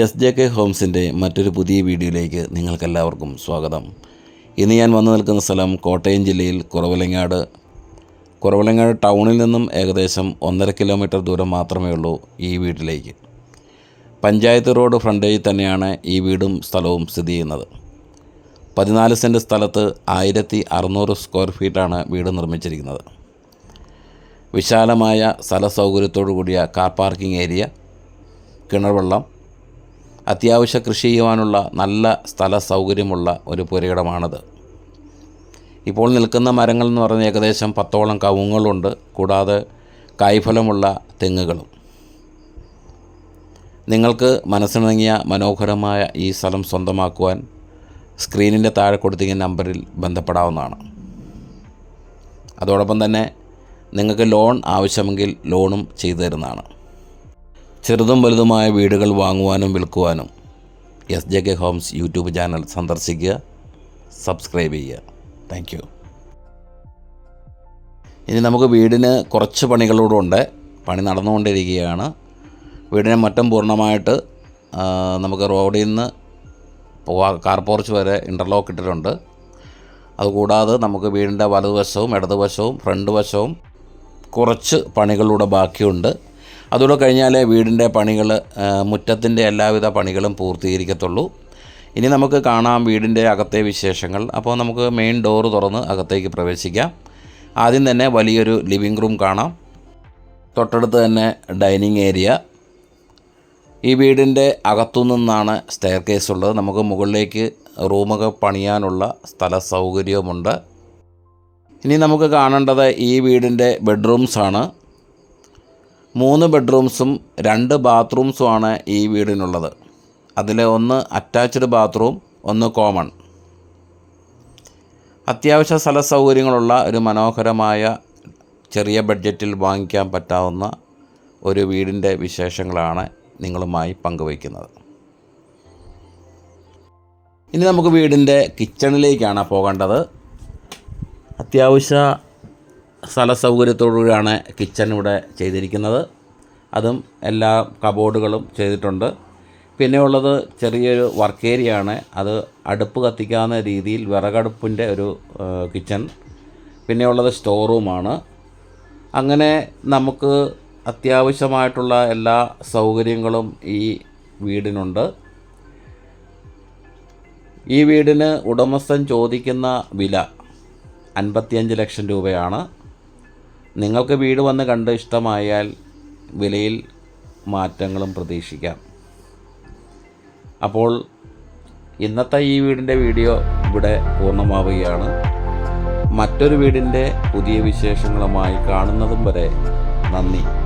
S J K ഹോംസിന്റെ മറ്റൊരു പുതിയ വീഡിയോയിലേക്ക് നിങ്ങൾക്കെല്ലാവർക്കും സ്വാഗതം. ഇന്ന് ഞാൻ വന്നു നിൽക്കുന്ന സ്ഥലം കോട്ടയം ജില്ലയിൽ കുറവലങ്ങാട്. കുറവലങ്ങാട് ടൗണിൽ നിന്നും ഏകദേശം ഒന്നര കിലോമീറ്റർ ദൂരം മാത്രമേ ഉള്ളൂ ഈ വീട്ടിലേക്ക്. പഞ്ചായത്ത് റോഡ് ഫ്രണ്ടേജിൽ തന്നെയാണ് ഈ വീടും സ്ഥലവും സ്ഥിതി ചെയ്യുന്നത്. പതിനാല് സെന്റ് സ്ഥലത്ത് ആയിരത്തി അറുന്നൂറ് സ്ക്വയർ ഫീറ്റാണ് വീട് നിർമ്മിച്ചിരിക്കുന്നത്. വിശാലമായ സ്ഥല സൗകര്യത്തോടു കൂടിയ കാർ പാർക്കിംഗ് ഏരിയ കിണർ വെള്ളം അത്യാവശ്യ കൃഷി ചെയ്യുവാനുള്ള നല്ല സ്ഥല സൗകര്യമുള്ള ഒരു പുരയിടമാണത്. ഇപ്പോൾ നിൽക്കുന്ന മരങ്ങൾ എന്ന് പറഞ്ഞാൽ ഏകദേശം പത്തോളം കവുങ്ങളുണ്ട് കൂടാതെ കായ്ഫലമുള്ള തെങ്ങുകളും. നിങ്ങൾക്ക് മനസ്സിണങ്ങിയ മനോഹരമായ ഈ സ്ഥലം സ്വന്തമാക്കുവാൻ സ്ക്രീനിന്റെ താഴെ കൊടുത്തിരിക്കുന്ന നമ്പറിൽ ബന്ധപ്പെടാവുന്നതാണ്. അതോടൊപ്പം തന്നെ നിങ്ങൾക്ക് ലോൺ ആവശ്യമെങ്കിൽ ലോണും ചെയ്തു തരുന്നതാണ്. ചെറുതും വലുതുമായ വീടുകൾ വാങ്ങുവാനും വിൽക്കുവാനും S J K homes YouTube channel സന്ദർശിക്കുക സബ്സ്ക്രൈബ് ചെയ്യുക. താങ്ക് യു ഇനി നമുക്ക് വീടിന് കുറച്ച് പണികളോടുണ്ട് പണി നടന്നുകൊണ്ടിരിക്കുകയാണ്. വീടിനെ മറ്റം പൂർണമായിട്ട് നമുക്ക് റോഡിൽ നിന്ന് കാർ പോർച്ച് വരെ ഇന്റർലോക്ക് ഇട്ടിട്ടുണ്ട്. അതുകൂടാതെ നമുക്ക് വീടിന്റെ വലതുവശവും ഇടതുവശവും ഫ്രണ്ട് വശവും കുറച്ച് പണികളുടെ ബാക്കിയുണ്ട്. അതുകൂടെ കഴിഞ്ഞാലേ വീടിന്റെ പണികൾ മുറ്റത്തിന്റെ എല്ലാവിധ പണികളും പൂർത്തീകരിക്കത്തുള്ളൂ. ഇനി നമുക്ക് കാണാം വീടിന്റെ അകത്തെ വിശേഷങ്ങൾ. അപ്പോൾ നമുക്ക് മെയിൻ ഡോറ് തുറന്ന് അകത്തേക്ക് പ്രവേശിക്കാം. ആദ്യം തന്നെ വലിയൊരു ലിവിങ് റൂം കാണാം. തൊട്ടടുത്ത് തന്നെ ഡൈനിങ് ഏരിയ ഈ വീടിന്റെ അകത്തു നിന്നാണ് സ്റ്റെയർ കേസ് ഉള്ളത്. നമുക്ക് മുകളിലേക്ക് റൂമൊക്കെ പണിയാനുള്ള സ്ഥല സൗകര്യവുമുണ്ട്. ഇനി നമുക്ക് കാണേണ്ടത് ഈ വീടിന്റെ ബെഡ്റൂംസാണ് മൂന്ന് ബെഡ്റൂംസും രണ്ട് ബാത്റൂംസുമാണ് ഈ വീടിനുള്ളത്. അതിൽ ഒന്ന് അറ്റാച്ച്ഡ് ബാത്റൂം ഒന്ന് കോമൺ. അത്യാവശ്യ സ്ഥല സൗകര്യങ്ങളുള്ള ഒരു മനോഹരമായ ചെറിയ ബഡ്ജറ്റിൽ വാങ്ങിക്കാൻ പറ്റാവുന്ന ഒരു വീടിന്റെ വിശേഷങ്ങളാണ് നിങ്ങളുമായി പങ്കുവയ്ക്കുന്നത്. ഇനി നമുക്ക് വീടിന്റെ കിച്ചണിലേക്കാണ് പോകേണ്ടത്. അത്യാവശ്യ സ്ഥല സൗകര്യത്തോടുകൂടിയാണ് കിച്ചൺ ഇവിടെ ചെയ്തിരിക്കുന്നത്. അതും എല്ലാ കബോർഡുകളും ചെയ്തിട്ടുണ്ട്. പിന്നെ ഉള്ളത് ചെറിയൊരു വർക്ക് ഏരിയ ആണ് അത് അടുപ്പ് കത്തിക്കാവുന്ന രീതിയിൽ വിറകടുപ്പിന്റെ ഒരു കിച്ചൺ. പിന്നെ ഉള്ളത് സ്റ്റോർ റൂമാണ്. അങ്ങനെ നമുക്ക് അത്യാവശ്യമായിട്ടുള്ള എല്ലാ സൗകര്യങ്ങളും ഈ വീടിനുണ്ട്. ഈ വീടിന് ഉടമസ്ഥൻ ചോദിക്കുന്ന വില അൻപത്തിയഞ്ച് ലക്ഷം രൂപയാണ്. നിങ്ങൾക്ക് വീട് വന്ന് കണ്ട് ഇഷ്ടമായാൽ വിലയിൽ മാറ്റങ്ങളും പ്രതീക്ഷിക്കാം. അപ്പോൾ ഇന്നത്തെ ഈ വീടിന്റെ വീഡിയോ ഇവിടെ പൂർണമാവുകയാണ്. മറ്റൊരു വീടിന്റെ പുതിയ വിശേഷങ്ങളുമായി കാണുന്നതും വരെ നന്ദി.